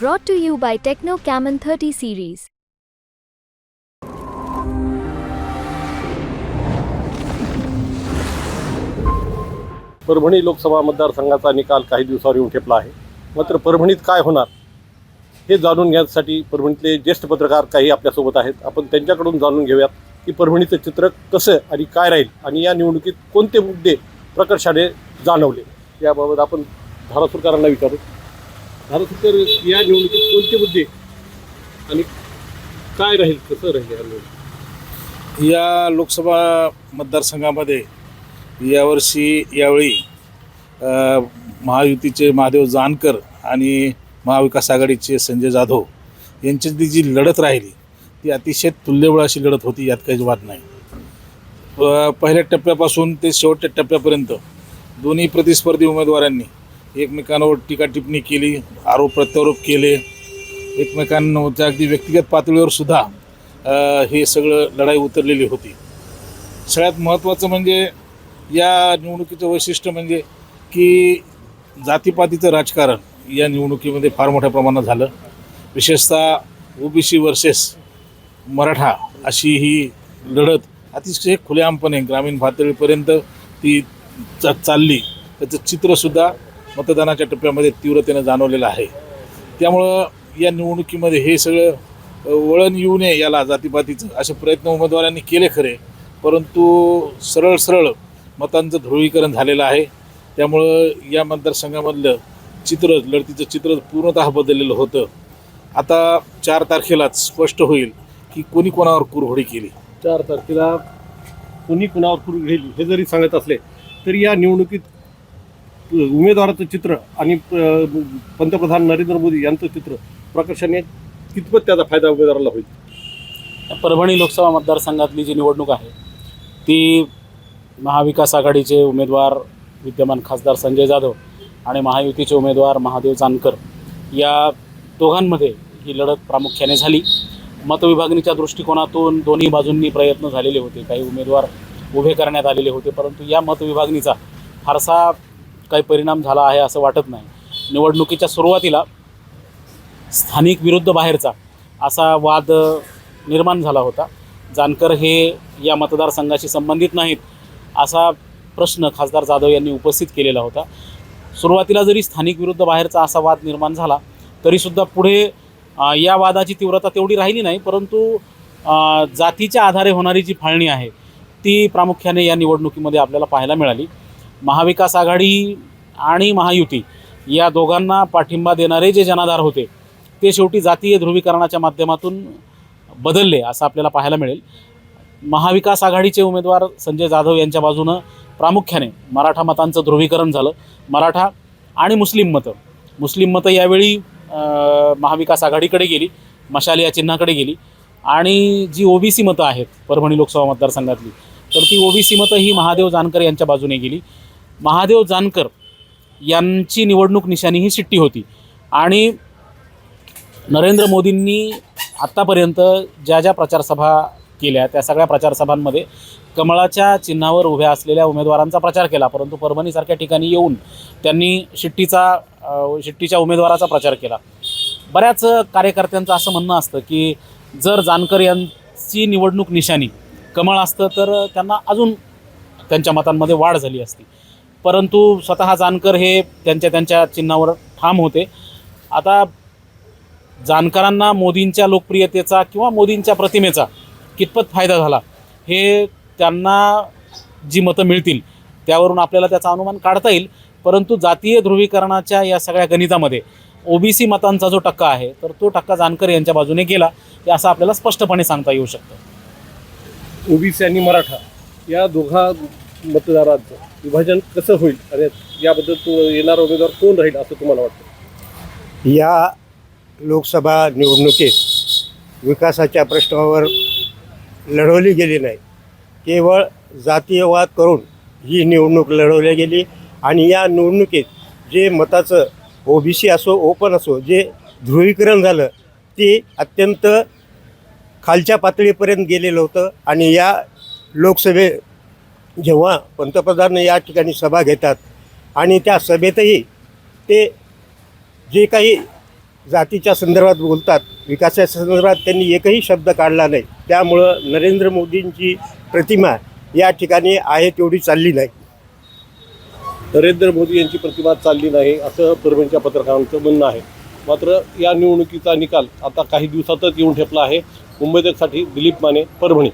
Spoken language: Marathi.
Brought to you by Techno Camon 30 series. Parbhani Lok Sabha मतदारसंघाचा निकाल काही दिवसावर येऊन ठेपला आहे. मात्र परभणीत काय होणार हे जाणून घेण्यासाठी परभणीतले ज्येष्ठ पत्रकार काही आपल्यासोबत आहेत. आपण त्यांच्याकडून जाणून घेऊयात की परभणीचं चित्र कसं आणि काय राहील आणि या निवडणुकीत कोणते मुद्दे प्रकर्षाने जाणवले. याबाबत आपण धारासुरकरांना विचारू. धारासुरकर या निवडणुकीत कोणते मुद्दे आणि काय राहील कसं राहील या या लोकसभा मतदारसंघामध्ये यावर्षी यावेळी महायुतीचे महादेव जानकर आणि महाविकास आघाडीचे संजय जाधव यांच्यातली जी लढत राहिली ती अतिशय तुल्यबळ अशी लढत होती यात काहीच वाद नाही. पहिल्या टप्प्यापासून ते शेवटच्या टप्प्यापर्यंत दोन्ही प्रतिस्पर्धी उमेदवारांनी एकमेकांवर टीका टिप्पणी केली आरोप प्रत्यारोप केले. एकमेकांच्या अगदी व्यक्तिगत पातळीवर सुद्धा हे सगळं लढाई उतरलेली होती. सगळ्यात महत्त्वाचं म्हणजे या निवडणुकीचं वैशिष्ट्य म्हणजे की जातीपातीचं राजकारण या निवडणुकीमध्ये फार मोठ्या प्रमाणात झालं. विशेषतः ओबीसी वर्सेस मराठा अशी ही लढत अतिशय खुलेआमपणे ग्रामीण पातळीपर्यंत ती चा चालली. त्याचं चित्रसुद्धा मतदानाच्या टप्प्यामध्ये तीव्रतेनं जाणवलेलं आहे. त्यामुळं या निवडणुकीमध्ये हे सगळं वळण येऊ नये याला जातीपातीचं असे प्रयत्न उमेदवारांनी केले खरे. परंतु सरळ सरळ मतांचं ध्रुवीकरण झालेलं आहे. त्यामुळं या मतदारसंघामधलं चित्र लढतीचं चित्र पूर्णतः बदललेलं होतं. आता चार तारखेलाच स्पष्ट होईल की कोणी कोणावर कुरघोडी केली. चार तारखेला कोणी कुणावर पूर घेईल हे जरी सांगत असले तरी या निवडणुकीत उमेदवाराचं चित्र आणि पंतप्रधान नरेंद्र मोदी यांचं चित्र प्रकर्षाने कितपत त्याचा फायदा उमेदवाराला होईल? परभणी लोकसभा मतदारसंघातली जी निवडणूक आहे ती महाविकास आघाडीचे उमेदवार विद्यमान खासदार संजय जाधव आणि महायुतीचे उमेदवार महादेव जानकर या दोघांमध्ये ही लढत प्रामुख्याने झाली. मतविभागणीच्या दृष्टिकोनातून दोन्ही बाजूंनी प्रयत्न झालेले होते. काही उमेदवार उभे करण्यात आलेले होते परंतु या मतविभागणीचा फारसा काही परिणाम झाला आहे असं वाटत नाही. निवडणुकीच्या सुरुवातीला स्थानिक विरुद्ध बाहेरचा असा वाद निर्माण झाला होता. जानकर हे या मतदारसंघाशी संबंधित नाहीत असा प्रश्न खासदार जाधव यांनी उपस्थित केलेला होता. सुरुवातीला जरी स्थानिक विरुद्ध बाहेरचा असा वाद निर्माण झाला तरीसुद्धा पुढे या वादाची तीव्रता तेवढी राहिली नाही परंतु जातीच्या आधारे होणारी जी फाळणी आहे ती प्रामुख्याने या निवडणुकीमध्ये आपल्याला पाहायला मिळाली. महाविकास आघाडी आणि महायुती या दोघांना पाठिंबा देणारे जे जनाधार होते ते शेवटी जातीय ध्रुवीकरणाच्या माध्यमातून बदलले असं आपल्याला पाहायला मिळेल. महाविकास आघाडीचे उमेदवार संजय जाधव यांच्या बाजूनं प्रामुख्याने मराठा मतांचं ध्रुवीकरण झालं. मराठा आणि मुस्लिम मतं. मुस्लिम मतं यावेळी महाविकास आघाडीकडे गेली मशाल या चिन्हाकडे गेली. आणि जी ओबीसी मतं आहेत परभणी लोकसभा मतदारसंघातली तर ती ओबीसी मतं ही महादेव जानकर यांच्या बाजूने गेली. महादेव जानकर यांची निवडणूक निशाणी ही शिट्टी होती. आणि नरेंद्र मोदींनी आत्तापर्यंत ज्या ज्या प्रचारसभा केल्या त्या सगळ्या प्रचारसभांमध्ये कमळाच्या चिन्हावर उभ्या असलेल्या उमेदवारांचा प्रचार केला परंतु परभणीसारख्या ठिकाणी येऊन त्यांनी शिट्टीचा शिट्टीच्या उमेदवाराचा प्रचार केला. बऱ्याच कार्यकर्त्यांचं असं म्हणणं असतं की जर जानकर यांची निवडणूक निशाणी कमळ असतं तर त्यांना अजून त्यांच्या मतांमध्ये वाढ झाली असती. परंतु स्वतः जानकर हे त्यांच्या त्यांच्या चिन्हावर ठाम होते. आता जानकरांना मोदींच्या लोकप्रियतेचा किंवा मोदींच्या प्रतिमेचा कितपत फायदा झाला हे त्यांना जी मतं मिळतील त्यावरून आपल्याला त्याचा अनुमान काढता येईल. परंतु जातीय ध्रुवीकरणाच्या या सगळ्या गणितामध्ये ओबीसी मतांचा जो टक्का आहे तर तो टक्का जानकर यांच्या बाजूने गेला हे असं आपल्याला स्पष्टपणे सांगता येऊ शकतं. ओबीसी आणि मराठा या दोघा मतदारांचं विभाजन कसं होईल आणि याबद्दल तो येणारा उमेदवार कोण राहील असं तुम्हाला वाटतं? या लोकसभा निवडणुकीत विकासाच्या प्रश्नावर लढवली गेली नाही. केवळ जातीयवाद करून ही निवडणूक लढवली गेली आणि या निवडणुकीत जे मताचं ओबीसी असो ओपन असो जे ध्रुवीकरण झालं ते अत्यंत खालच्या पातळीपर्यंत गेलेलं होतं आणि या लोकसभे जेव्हा पंतप्रधान या ठिकाणी सभा घेतात आणि त्या सभेतही ते जे काही जातीच्या संदर्भात बोलतात विकासाच्या संदर्भात त्यांनी एकही शब्द काढला नाही. त्यामुळं नरेंद्र मोदींची प्रतिमा या ठिकाणी आहे तेवढी चालली नाही. नरेंद्र मोदी यांची प्रतिमा चालली नाही असं परभणीच्या पत्रकारांचं म्हणणं आहे. मात्र या निवडणुकीचा निकाल आता काही दिवसातच येऊन ठेपला आहे. मुंबईसाठी दिलीप माने परभणी.